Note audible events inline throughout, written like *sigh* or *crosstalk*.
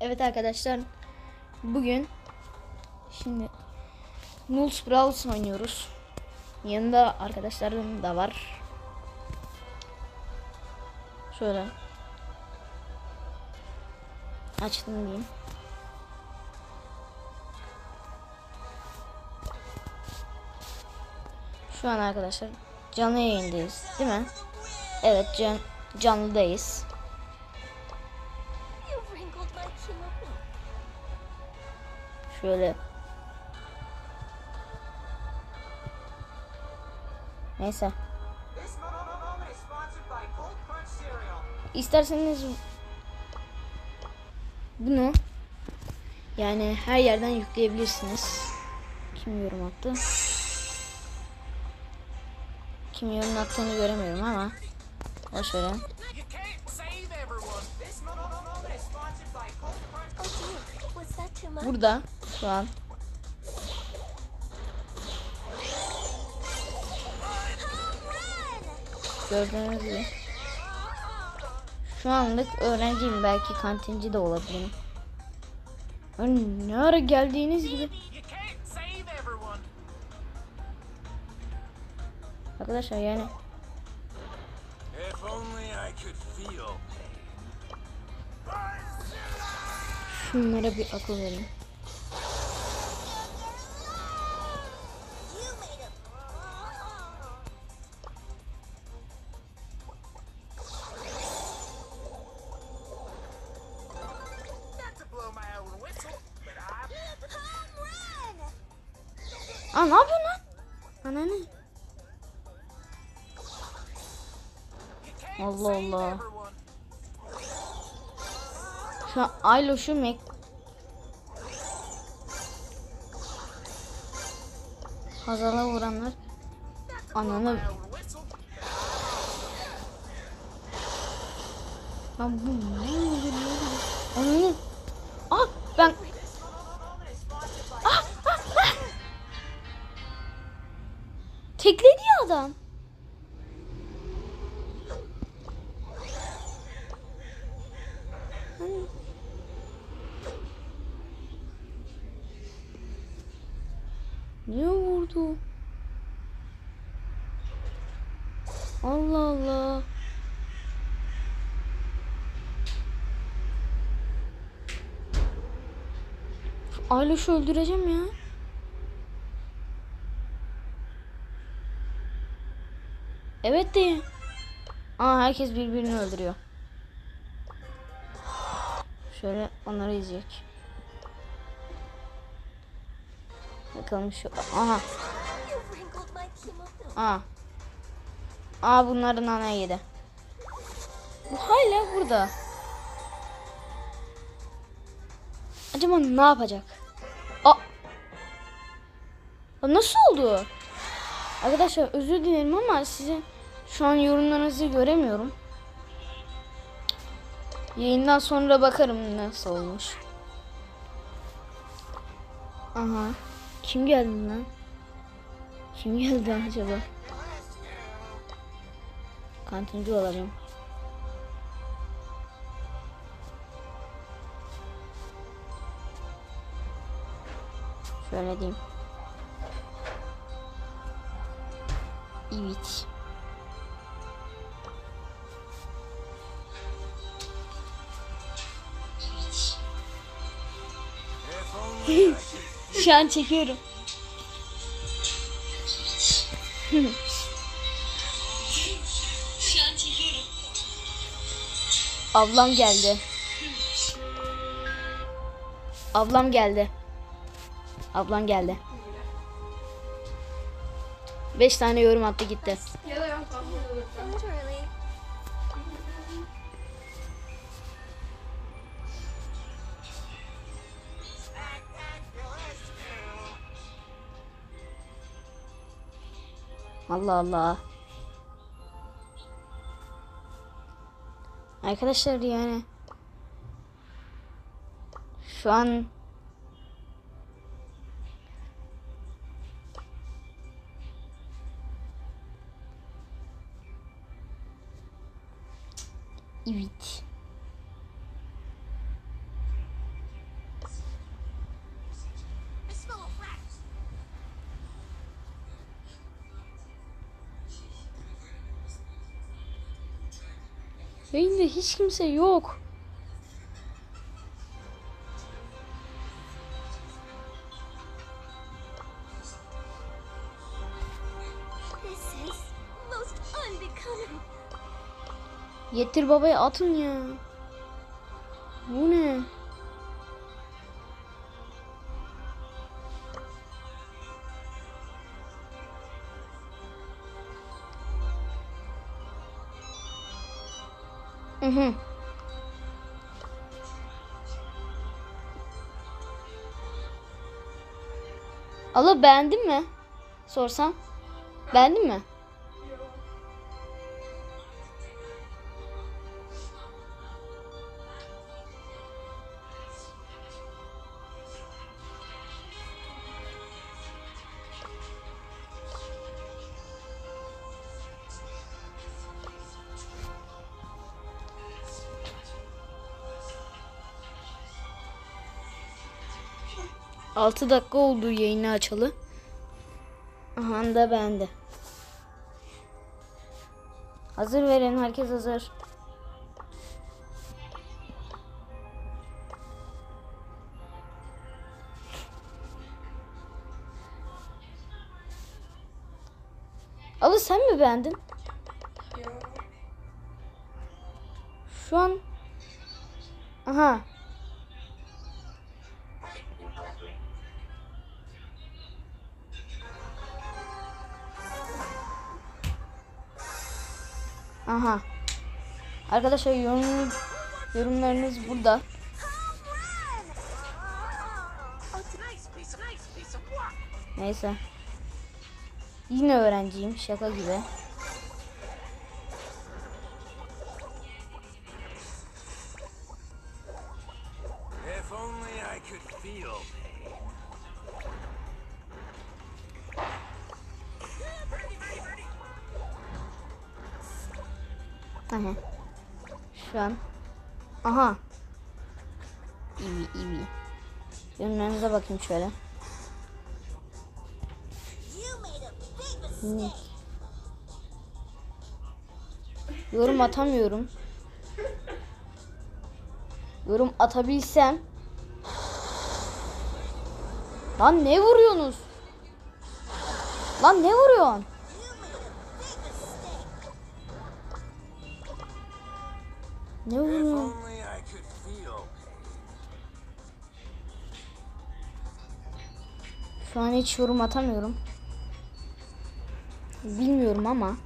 Evet arkadaşlar bugün şimdi Nulls Brawls oynuyoruz. Yanında arkadaşlarım da var. Şöyle. Açtım diyeyim. Şu an arkadaşlar canlı yayındayız değil mi? Evet can canlıdayız. Crunch Cereal. İsterseniz bunu yani her yerden yükleyebilirsiniz. Kim yorum attı? Kim yorum attığını göremiyorum ama boş verin. Burada şu an. Gördüğünüz gibi. Şu anlık öğrenciyim. Belki kantinci de olabilirim. Hani ne ara geldiğiniz gibi. Arkadaşlar yani şunlara bir akıl verin. An Ayloş'u mek Hazala vuranlar ananı. Lan bu ne? Ananı Ayloş'u öldüreceğim ya. Evet de. Aa herkes birbirini öldürüyor. Şöyle onları izleyecek. Bakalım şu. Aha. Aa. Aa bunların ana yedi. Bu hala burada. Acaba ne yapacak? Nasıl oldu? Arkadaşlar özür dilerim ama sizin şu an yorumlarınızı göremiyorum. Yayından sonra bakarım nasıl olmuş. Aha. Kim geldi lan? Kim geldi acaba? Kantinci olacağım. Şöyle diyeyim. Evet. Şu an çekiyorum. Ablam geldi. Ablam geldi. Ablam geldi. Beş tane yorum attı gitti. Allah Allah. Arkadaşlar yani şu an Evet. Yayında hiç kimse yok. Yetir babaya atın ya. Bu ne? Hı hı. Alo beğendin mi? Sorsam. Beğendin mi? Altı dakika oldu yayını açalı. Aha da bende. Hazır verin herkes hazır. Alı sen mi beğendin? Şu an Aha. Aha. Arkadaşlar yorum, yorumlarınız burada. Neyse. Yine öğrenciyim şaka gibi. Şu an. Aha. İyi iyi. Yorumlarınıza bakayım şöyle. Big mistake. Yorum atamıyorum. Yorum atabilsem. Lan ne vuruyorsunuz? Lan ne vuruyorsun? Ne pain. Şu an hiç yorum atamıyorum. Bilmiyorum ama.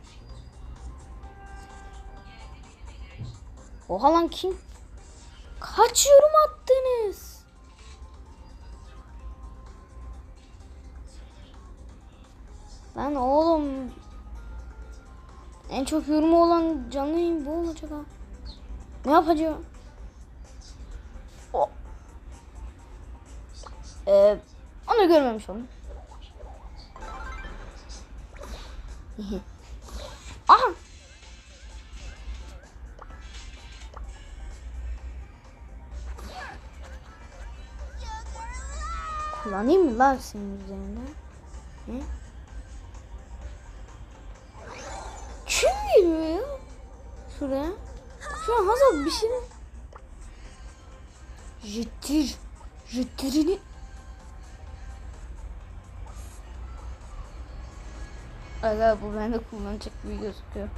Oha lan kim? Kaç yorum attınız? Ben oğlum en çok yorumu olan canlı yayın bu olacak ha. Ne yapacağım? O. Ee, onu görmemiş oldum. *laughs* Aha. Kullanayım mı lan senin üzerinde? Ne? Kim geliyor ya? Şuraya. Şu an Hazal bir şey mi? Jetir. Jetirini. Aga bu bende kullanacak gibi gözüküyor.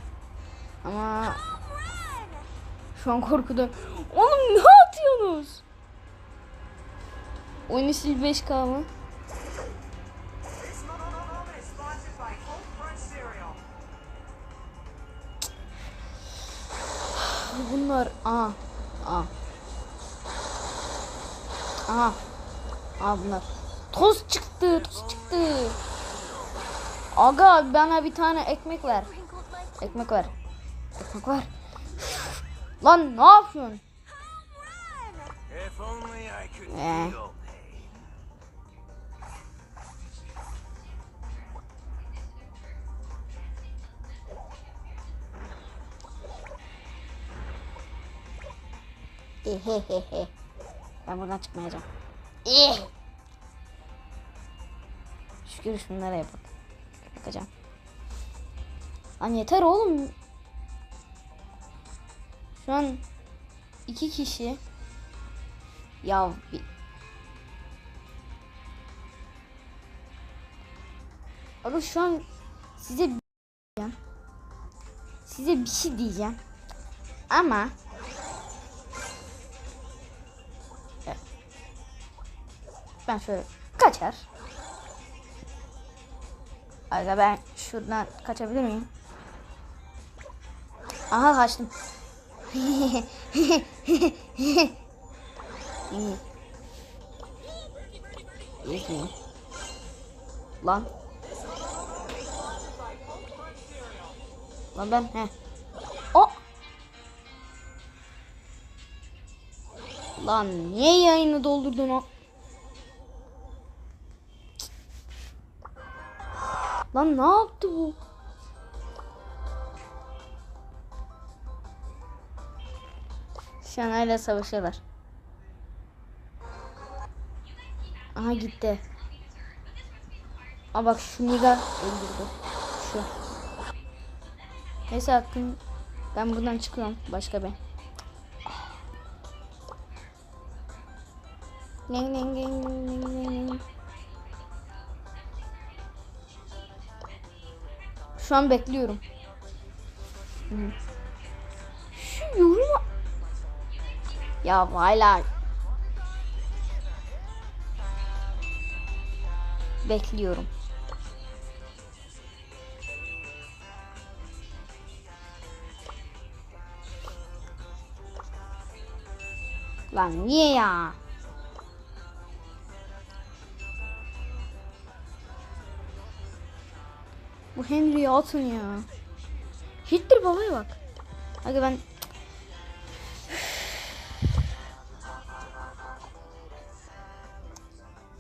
Ama şu an korkudan. Oğlum ne atıyorsunuz? Oyunu sil 5K mı? Bunlar aa aa. Aha. Aa bunlar. Toz çıktı, toz çıktı. Aga bana bir tane ekmek ver. Ekmek ver. Ekmek ver. Lan ne yapıyorsun? Ben buradan çıkmayacağım. Şükür şunlara yapalım. Bakacağım. Lan yeter oğlum. Şu an iki kişi. Ya bir... Abi şu an size bir. Size bir şey diyeceğim. Ama ben şöyle kaçar. Aga ben şuradan kaçabilir miyim? Aha kaçtım. Lan. Lan ben he. O. Lan niye yayını doldurdun o? Lan ne yaptı an hala savaşıyorlar. Aha gitti. Aa bak şu Niga öldürdü. Şu. Neyse hakkım. Ben buradan çıkıyorum. Başka bir. Ling ling ling ling ling ling Şu an bekliyorum. Şu yorumu... Ya hala... Bekliyorum. Lan niye ya? Henry'ye atın ya. Hittir babaya bak. Aga ben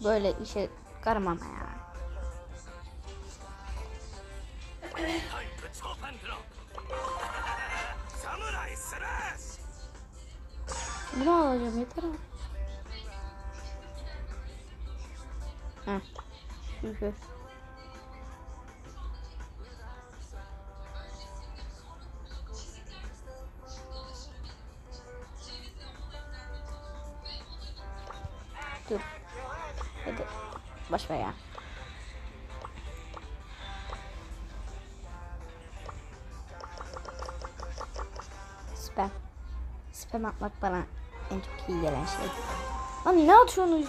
böyle işe karmam ya. Bunu alacağım yeter ama. Heh. Şükür. şuraya. Spam. Spam atmak bana en çok iyi gelen şey. Lan ne atıyorsunuz?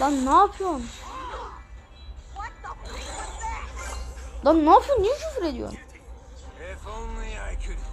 Lan ne yapıyorsun? Lan ne yapıyorsun? Niye küfür ediyorsun? If only I could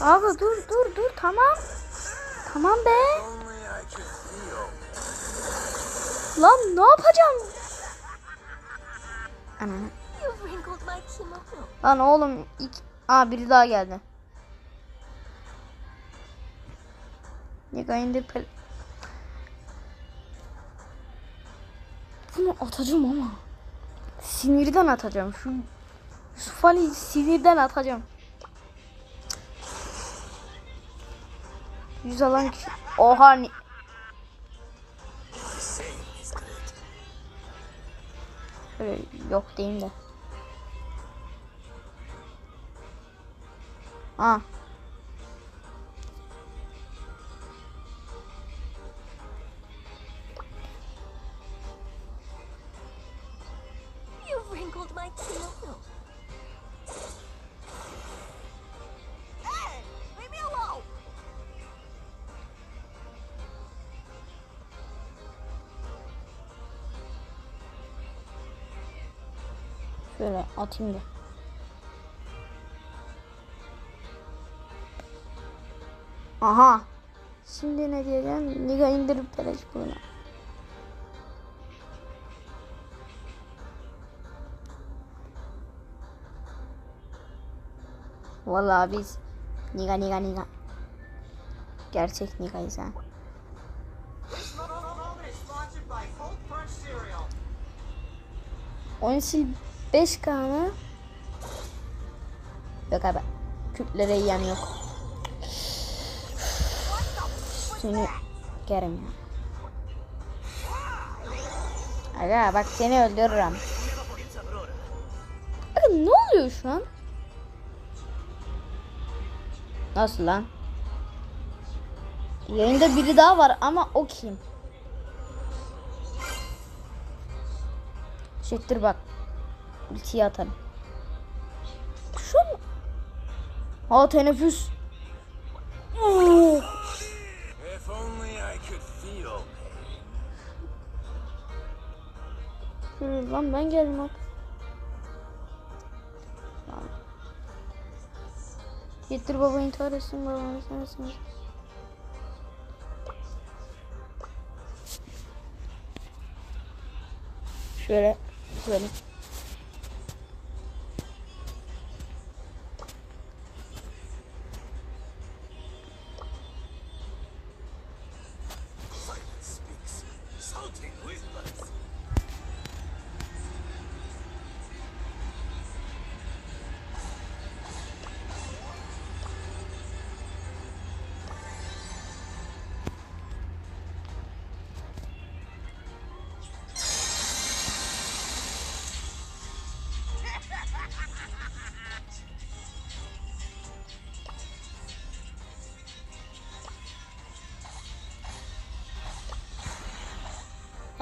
Abi dur dur dur tamam. Tamam be. Lan ne yapacağım? Ana. You wrinkled my kimono. Lan oğlum ilk... Aa biri daha geldi. Nigga indi pel... Bunu atacağım ama. Sinirden atacağım. Şu Yusuf Ali sinirden atacağım. Yüz alan kişi. Oha ni... Böyle yok diyeyim de. Ha. Atayım da. Aha. Şimdi ne diyeceğim? Niga indirip verecek bunu. Vallahi biz Niga Niga Niga. Gerçek Niga'yız ha. Oyun sil 5 kanı. Yok abi. Kürtlere yiyen yok. Seni gerim. Aga bak seni öldürürüm. Aga ne oluyor şu an? Nasıl lan? Yayında biri daha var ama o kim? Çektir bak. Ultiyi atarım. Şu an... Ha teneffüs. Lan ben geldim bak. Getir baba intihar etsin babanı sensin. Şöyle şöyle.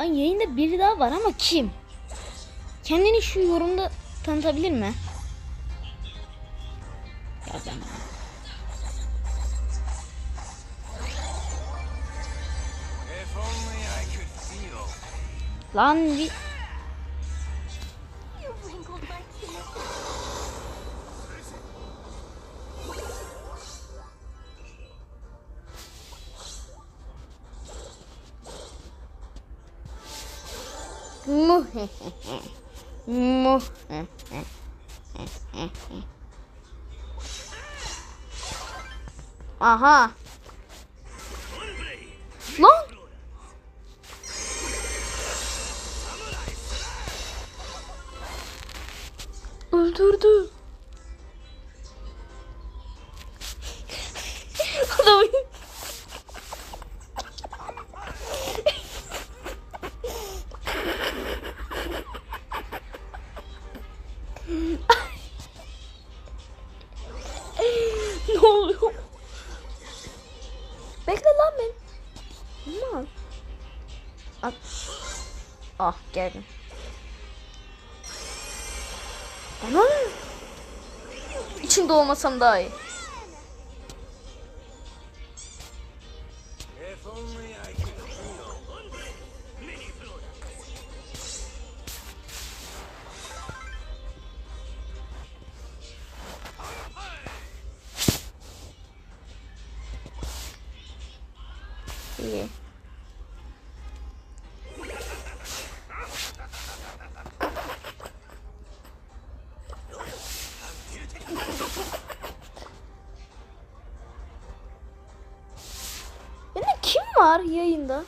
Lan yayında biri daha var ama kim? Kendini şu yorumda tanıtabilir mi? Ya ben. Lan bir mu mu Aha. Lan. Öldürdü. 선다이 yayında?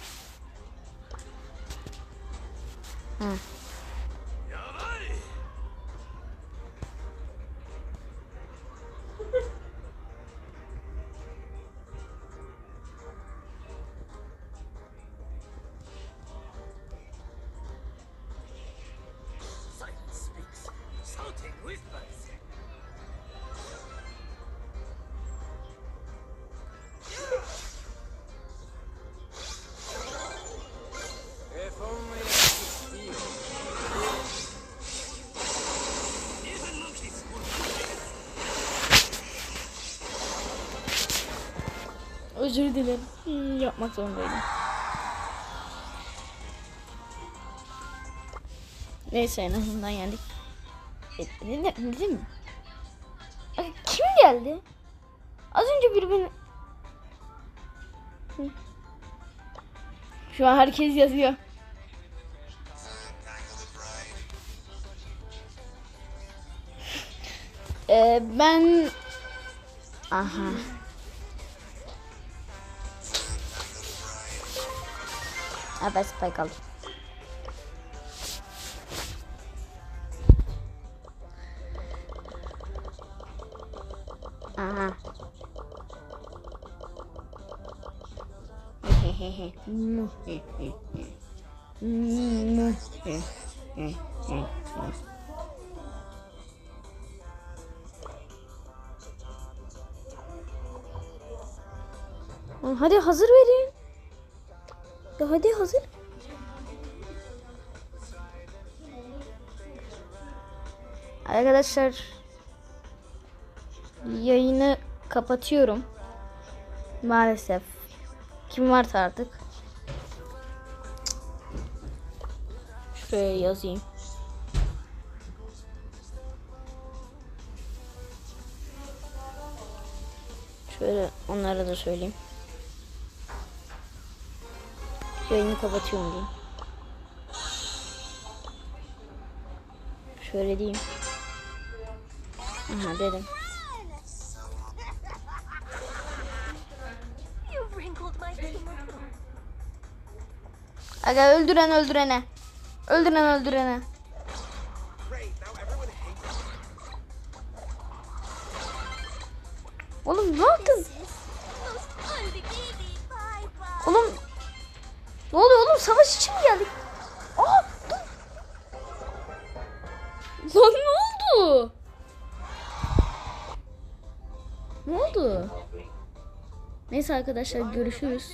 Özür dilerim. Hmm, yapmak zorundaydım. Neyse en azından yendik. E, ne, ne değil mi? Kim geldi? Az önce biri beni... Hı. Şu an herkes yazıyor. Ee, *laughs* ben... Aha. Ha ben spike aldım. Aha. Hadi hazır verin. Ya hadi hazır. Arkadaşlar yayını kapatıyorum. Maalesef. Kim varsa artık. Şuraya yazayım. Şöyle onlara da söyleyeyim. Yayını kapatıyorum diyeyim. Şöyle diyeyim. Aha dedim. Aga öldüren öldürene. Öldüren öldürene. Arkadaşlar görüşürüz.